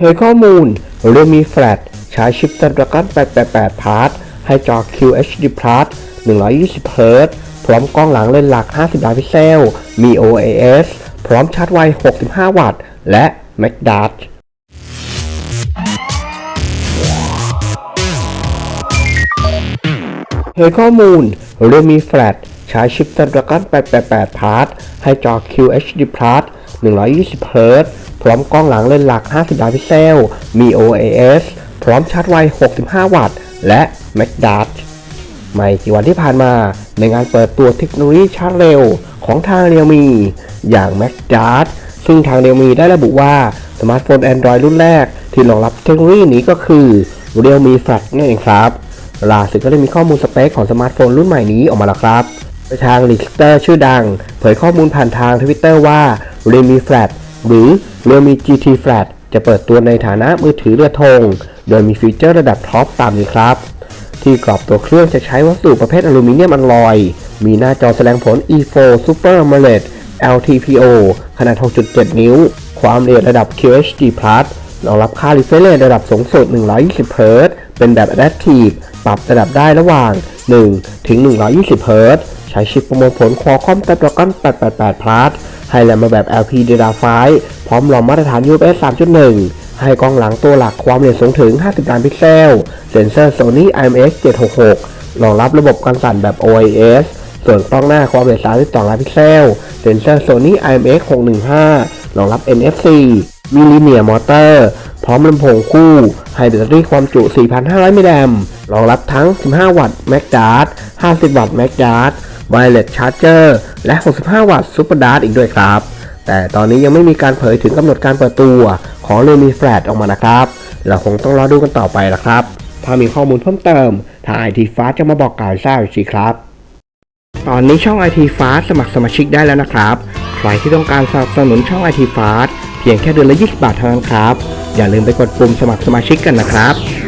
เผยข้อมูล เรื่องมีแฟลชใช้ชิปเตอร์ดกัน888 พาร์ท ให้จอ QHD Plus 120 Hz พร้อมกล้องหลังเลนส์หลัก 50 ล้านพิกเซล มี OIS พร้อมชาร์จไว 65 วัตต์ และ MacDart เผยข้อมูล เรื่องมีแฟลชใช้ชิปเตอร์ดกัน888 พาร์ท ให้จอ QHD Plus 120 Hz พร้อมกล้องหลังเลนส์หลัก 50 ล้านพิกเซล มี OAS พร้อมชาร์จไว 65 วัตต์ และ MagDart ไม่กี่วันที่ผ่านมาในงานเปิดตัวเทคโนโลยีชาร์จเร็วของทาง Realme อย่าง MagDart ซึ่งทาง Realme ได้ระบุว่า สมาร์ทโฟน Android รุ่นแรก ที่รองรับเทคโนโลยีนี้ก็คือ Realme Flat นั่นเองครับล่าสุดก็ได้มีข้อมูลสเปคของสมาร์ทโฟนรุ่นใหม่นี้ออกมาแล้วครับ โดยทางลิสเตอร์ชื่อดัง เผยข้อมูลผ่านทางทวิตเตอร์ว่า Realme Flat หรือ Realme GT Flat จะเปิดตัวในฐานะมือถือเรือธง โดยมีฟีเจอร์ระดับท็อปตามนี้ครับ ที่กรอบตัวเครื่องจะใช้วัสดุประเภทอลูมิเนียมอลลอย มีหน้าจอแสดงผล E4 Super AMOLED LTPO ขนาด 6.7 นิ้ว ความละเอียดระดับ QHD+ รองรับค่า refresh rate ระดับสูงสุด 120 Hz เป็นแบบ Adaptive ปรับระดับได้ระหว่าง 1 ถึง 120 Hz ช้ชิปประมวลผล Qualcomm Snapdragon 888 Plus ให้แรมมาแบบ LP Data5 พร้อมรองมาตรฐาน UFS 3.1 ให้กล้องหลังตัวหลักความละเอียดสูงถึง 50 ล้านพิกเซล เซ็นเซอร์ Sony IMX 766 รองรับระบบการสั่นแบบ OIS ส่วนกล้องหน้าความละเอียด 32 ล้านพิกเซล เซ็นเซอร์ Sony IMX 615 รองรับ NFC มีลิเนียมอเตอร์ พร้อมลำโพงคู่ให้แบตเตอรี่ความจุ 4,500 มิลลิแอมรองรับทั้ง 15 วัตต์ Mac Dart 50 วัตต์ Mac Dart Wireless Charger และ 65 วัตต์ Super Dart อีกด้วยครับ แต่ตอนนี้ยังไม่มีการเผยถึงกำหนดการเปิดตัวของ Realme Flat ออกมานะครับ เราคงต้องรอดูกันต่อไปละครับ ถ้ามีข้อมูลเพิ่มเติม ทาง IT Fast จะมาบอกกล่าวให้ทราบอีกทีครับ ตอนนี้ช่อง IT Fast สมัครสมาชิกได้แล้วนะครับ ใครที่ต้องการสนับสนุนช่อง IT Fast เพียงแค่เดือนละ 20 บาทเท่านั้นครับ อย่าลืมไปกดปุ่มสมัครสมาชิกกันนะครับ